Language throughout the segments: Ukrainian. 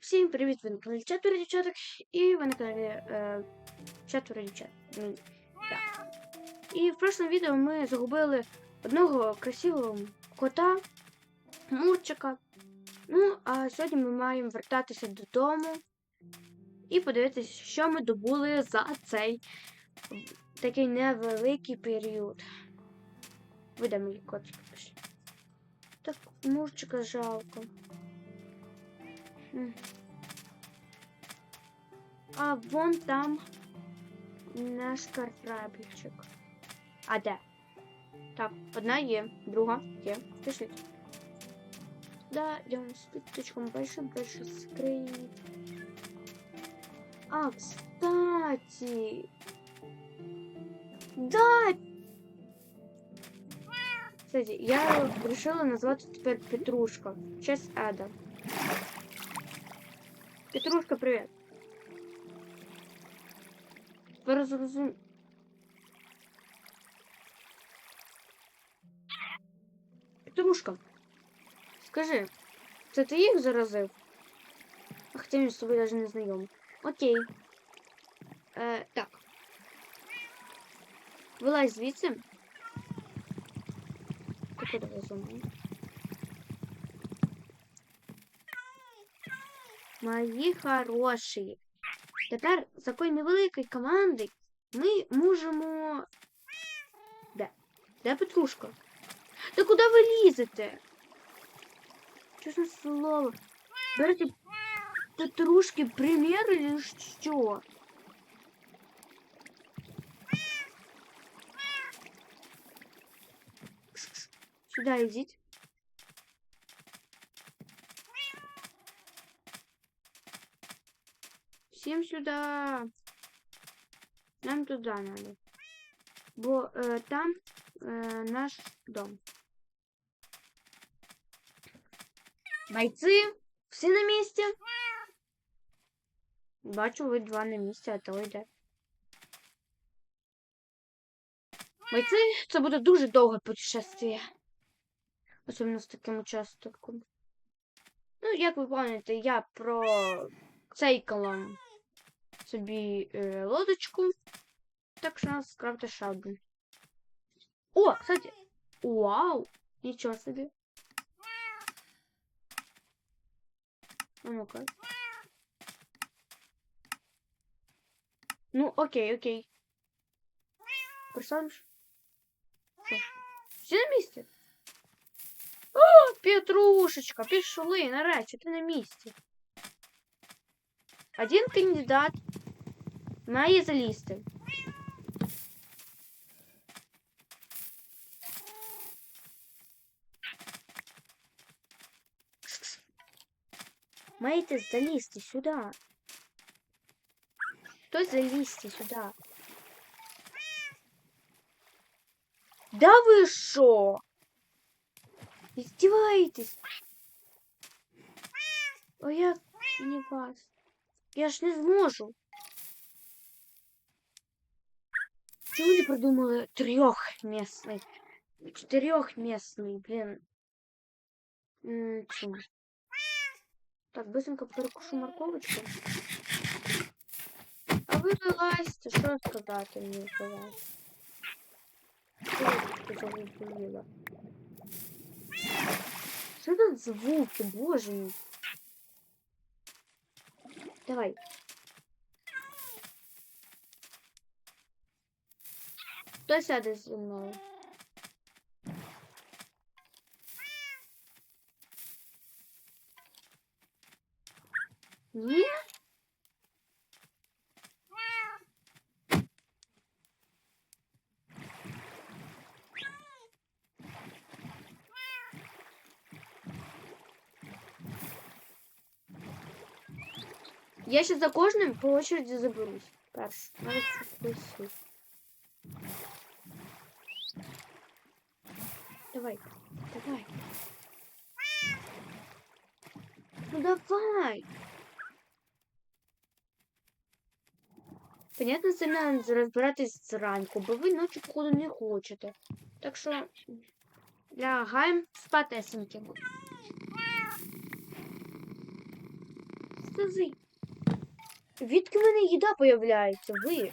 Всім привіт! Ви на каналі Четверо дівчаток і ви на каналі е, Четверо дівчат. І в прошлому відео ми загубили одного красивого кота, Мурчика. Ну, а сьогодні ми маємо вертатися додому і подивитися, що ми добули за цей такий невеликий період. Котики пішли. Так, Мурчика жалко. А вон там наш корабличок. А де? Так, одна є, друга є. Пішліть. Да, йдемо з підточком больше, больше скрыть. А, кстати. Да! Кстати, я решила назвать теперь Петрушка. честь Эда. Петрушка, привет. Тепер зрозум... Петрушка, скажи, це ти їх заразив? А Хоча він з тобою навіть не знайомий. Окей. Е, так. Вилазь звідси. Ти куди веземо? Мої хороші. Тепер з такої невеликої команди ми можемо. Де? Де Петрушка? Та куди ви лізете? Чесне слово. Берете Петрушки примір или що? Сюда йдіть. Всем сюда. Нам туда надо. Бо э, там э, наш дом. Бойцы, всі на місці? Бачу, ви два на місці, а то йде. Бойці, це буде дуже довге путешествие. Особливо з таким участком. Ну, як ви пам'ятаєте, я про цейкала собі е, лодочку. Так що у нас скрафти ще один. О, кстати, вау! Нічого собі. А ну-ка. Ну, окей, окей. Представиш? Що? Всі на місці? О, Петрушечка, пішли, нарешті, ти на місці. Один кандидат має залізти. Маєте залізти сюди. Хтось залізти сюди. Да ви що? Издеваетесь? О, я не вас. Я ж не зможу. Почему не придумали трехместный? Четырехместный, блин. М -м -м. Так, быстренько перекушу морковочку. А вы вылазьте, что сказать мне вылазь? Что это звуки, боже мой? Давай, Хто сяде зі мною? Ні? Я сейчас за кожним по очереди заберусь. Перш. Навіть спустись. Давай. Давай. Ну давай. Понятно, це не розбиратись зранку, бо ви ночі, походу, не хочете. Так що лягаємо спатесеньки. за... Відки в мене їда появляється? Ви?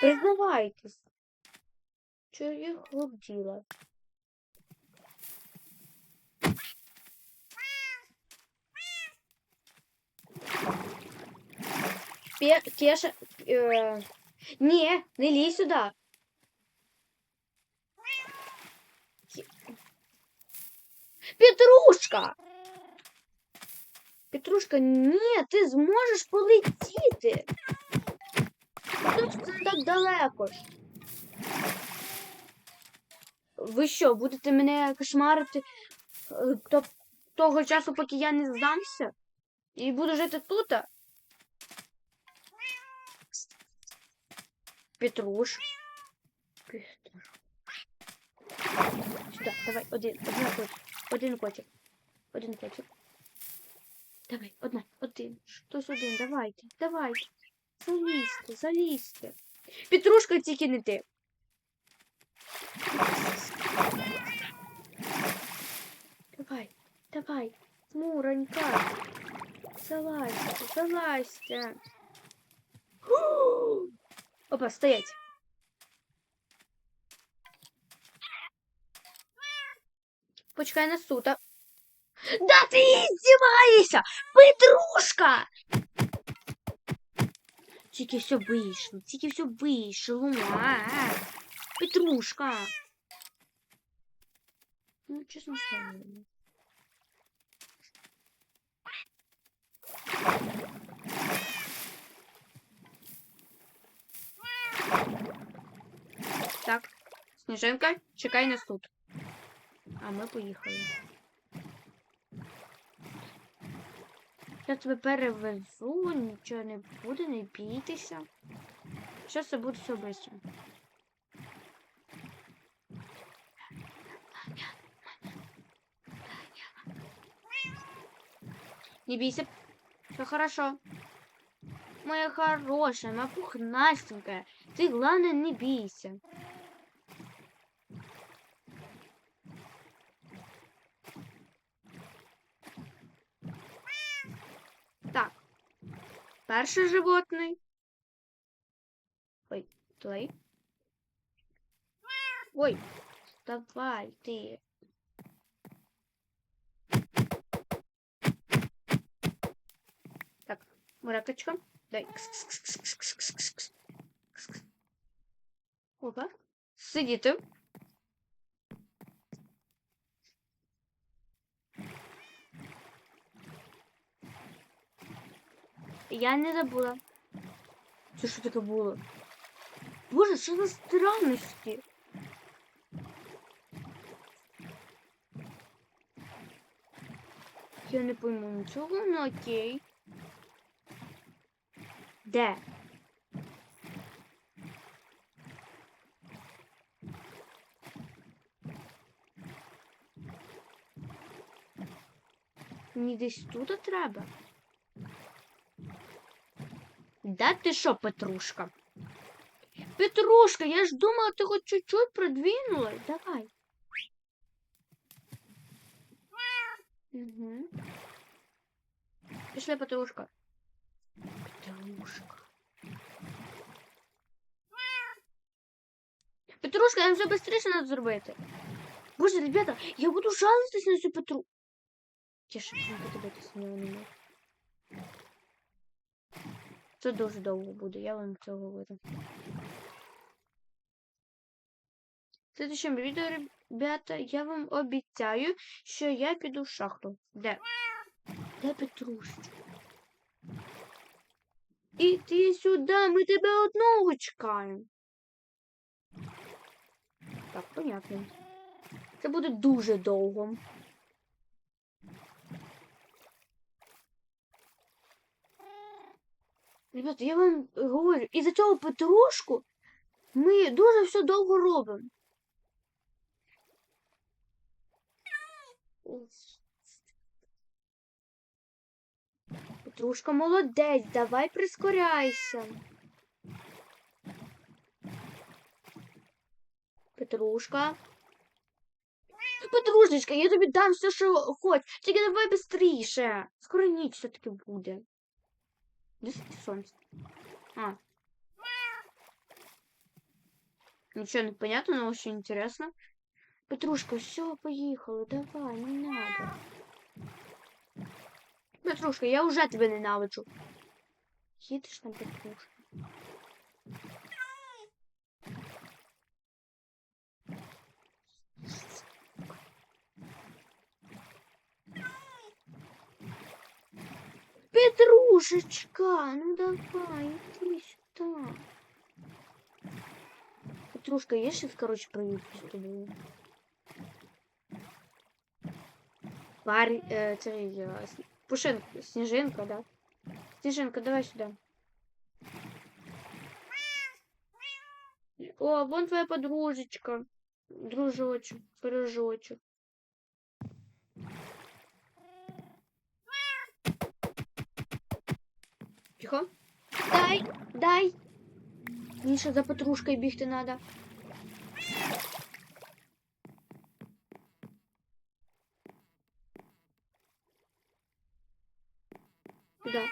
Признавайтесь. Чого я хлопділа? Пе... Кеша... Е... Ні, не лізь сюди. Ке- Петрушка! Петрушка, ні, ти зможеш полетіти. Тут це так далеко ж. Ви що, будете мене кошмарити е, то, того часу, поки я не здамся? І буду жити тут? Петруш. Петруш. Сюди, давай, один, одна котик. Один котик. Один котик. Давай, одна, один. Хтось один, давайте, давайте. Залізьте, залізьте. Петрушка тільки не ти. Давай, давай, Муронька. Залазьте, залазьте. Опа, стоять. Почекай на сута. Да ти издеваешься! Петрушка! Тільки все вийшло, тільки все вийшло. А, Петрушка. Ну, чесно слово. Так, Сніжинка, чекай нас тут. А ми поїхали. Я тебе перевезу, нічого не буде, не бійтеся. Зараз це буде все швидко. Не бейся. Все хорошо. Моя хорошая, моя пухнастенькая. Ты, главное, не бейся. Перший животний. Ой, твій. Ой, давай ти. Так, муракочка. Дай. Опа. Сидіти. Я не забула. Це що таке було? Боже, що за странності? Я не пойму нічого, ну окей. Де? Мені десь тут треба. Да ти що, Петрушка? Петрушка, я ж думала, ти хоч чуть-чуть продвинулась. Давай. Угу. Пішли, Петрушка. Петрушка. Петрушка, нам все швидше треба зробити. Боже, ребята, я буду жалуватись на цю Петру. Тише, на нього не можу. Це дуже довго буде, я вам це говорю. В следующем відео, ребята, я вам обіцяю, що я піду в шахту. Де? Де Петрушечка? Іди сюди, ми тебе одного чекаємо. Так, понятно. Це буде дуже довго. Ребята, я вам говорю, із-за цього петрушку ми дуже все довго робимо. Петрушка молодець, давай прискоряйся. Петрушка. Петрушечка, я тобі дам все, що хоч. Тільки давай швидше. Скоро ніч все-таки буде. Де світить сонце? А. Ничего не понятно, но очень интересно. Петрушка, все, поїхали, давай, не надо. Петрушка, я уже тебе ненавиджу. Їдеш на Петрушка. Петрушечка, ну давай, иди сюда. Петрушка, я сейчас, короче, проеду с тобой. Варь, э, цей, э, с- Пушинка, Снежинка, да? Снежинка, давай сюда. О, вон твоя подружечка. Дружочек, пирожочек. Тихо. Дай, дай. Міша, за петрушкою бігти надо. Куда?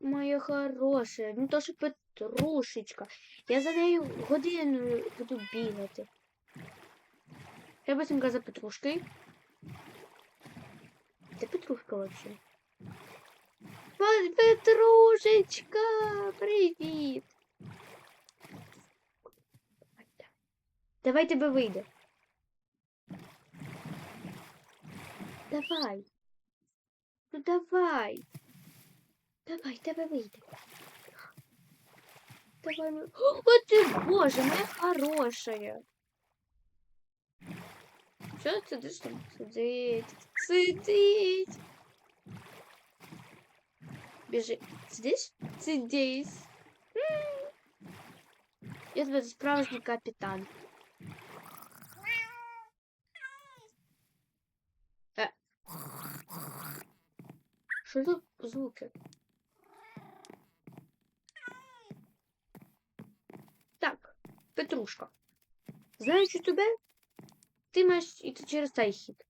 Моя хорошая, не то що Петрушечка. Я за нею годину буду бігати. Я быстренько за Петрушкой. Де Петрушка вообще? Петрушечка, привіт. Давай тебе вийде. Давай. Ну давай. Давай, тебе вийде. Давай. ну- О, ти, боже, моя хорошая. Що ти сидиш там? Сидить. Сидить. Сидиш? Сидиш. М. Я тебе справжній капітан. Що за звуки? Так, Петрушка. Знаючи тебе, ти маєш іти через цей хід.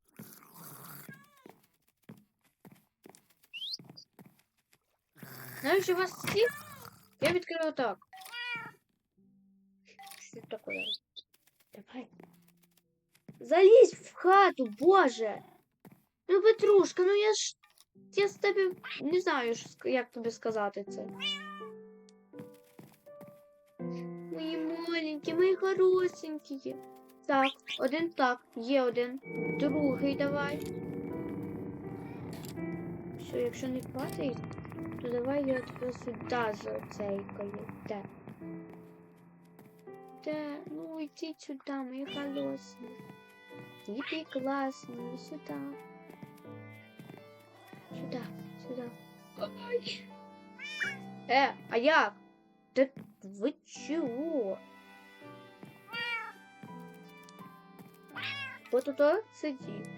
Знаючи вас всіх, я відкрию так. Що таке? Давай. Залізь в хату, боже! Ну, Петрушка, ну я ж. Я з тебе не знаю, що як тобі сказати це. Мої маленькі, мої хорошенькі. Так, один так, є один. Другий давай. Все, якщо не то давай я тебе сюди зацейкаю. Де? Де? Ну йди сюди, мої хороші. Які класні, сюди. Сюди, сюди. Ой. Е, а як? Та ви чого? Вот это сиди.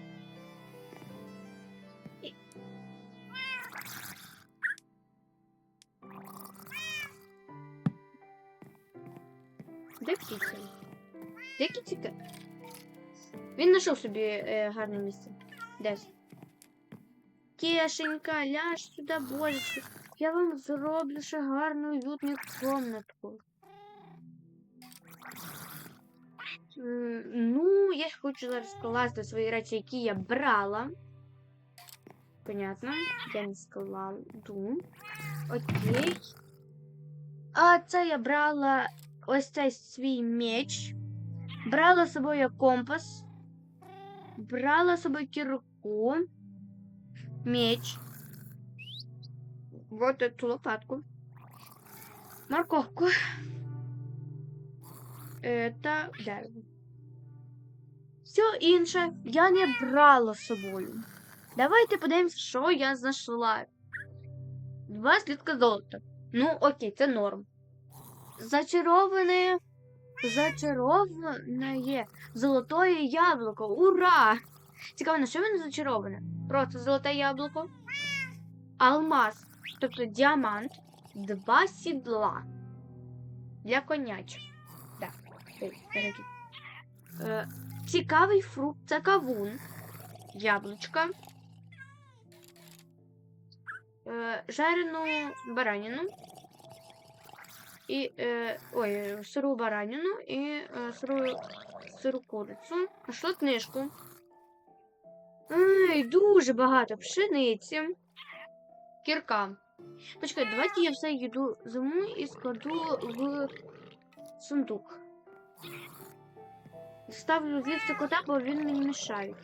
Де кіця? Де кіця? Він знайшов собі е, гарне місце. Десь. Кешенька, ляж сюди, божечки. Я вам зроблю ще гарну уютну комнатку. Ну, я хочу зараз скласти свої речі, які я брала. Понятно. Я не складу. Окей. А це я брала ось цей свій меч. Брала з собою компас. Брала з собою кірку. Меч. Вот эту лопатку. Морковку. Это дерево. Все інше я не брала з собою. Давайте подивимося, що я знайшла. Два слідка золота. Ну, окей, це норм. Зачароване. Зачароване золотое яблуко. Ура! Цікаво, на що воно зачароване? Просто золоте яблуко. Алмаз, тобто діамант, два сідла. Для конячок. Так. Е, цікавий фрукт це кавун. Яблучка. е, жарену баранину. І, е, ой, сиру баранину і е, сиру, сиру курицю. Знайшла книжку. Ай, дуже багато пшениці. Кірка. Почекай, давайте я все їду зиму і складу в сундук. Ставлю звідси кота, бо він мені мішає.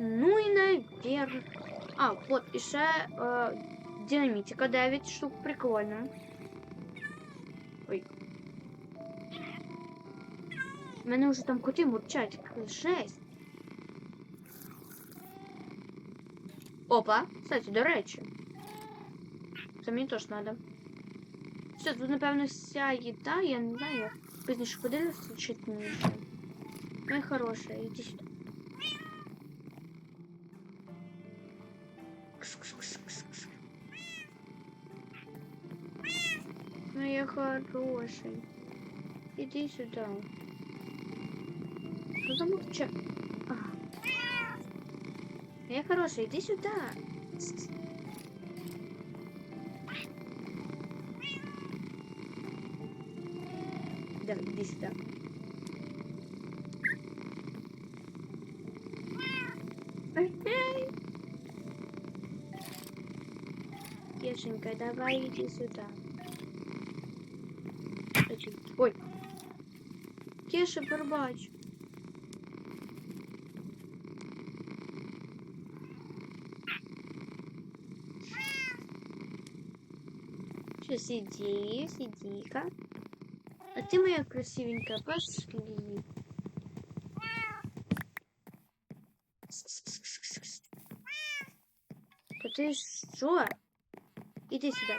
Ну і навірно. А, от і ще е, динамітика 9 штук, прикольно. Ой. У мене вже там коти мурчать. Жесть. Опа, кстати, до речі. Це мені теж треба. Все, тут, напевно, вся їда, я не знаю. Пізніше подивлюся чи ні. Моя хороша, іди сюди. Моя хорошая. Иди сюда. Что за молча? Ага. Моя хорошая, иди сюда. Давай, иди сюда. Ай-яй. Кешенька, давай иди сюда. Очі. Ой. Кеша, пробач. Что, сиди, сиди-ка. А ты моя красивенькая, пошли. Да ты что? Иди сюда.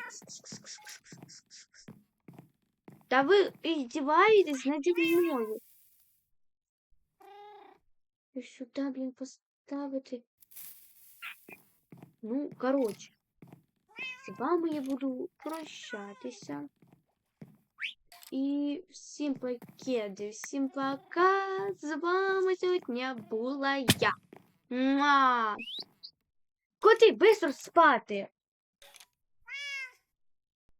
Да вы издеваетесь над мною. І сюди, блін, поставити. Ну, коротше. З вами я буду прощатися. І всім покеди, всім пока. З вами сьогодні була я. Муа! Коти, быстро спати!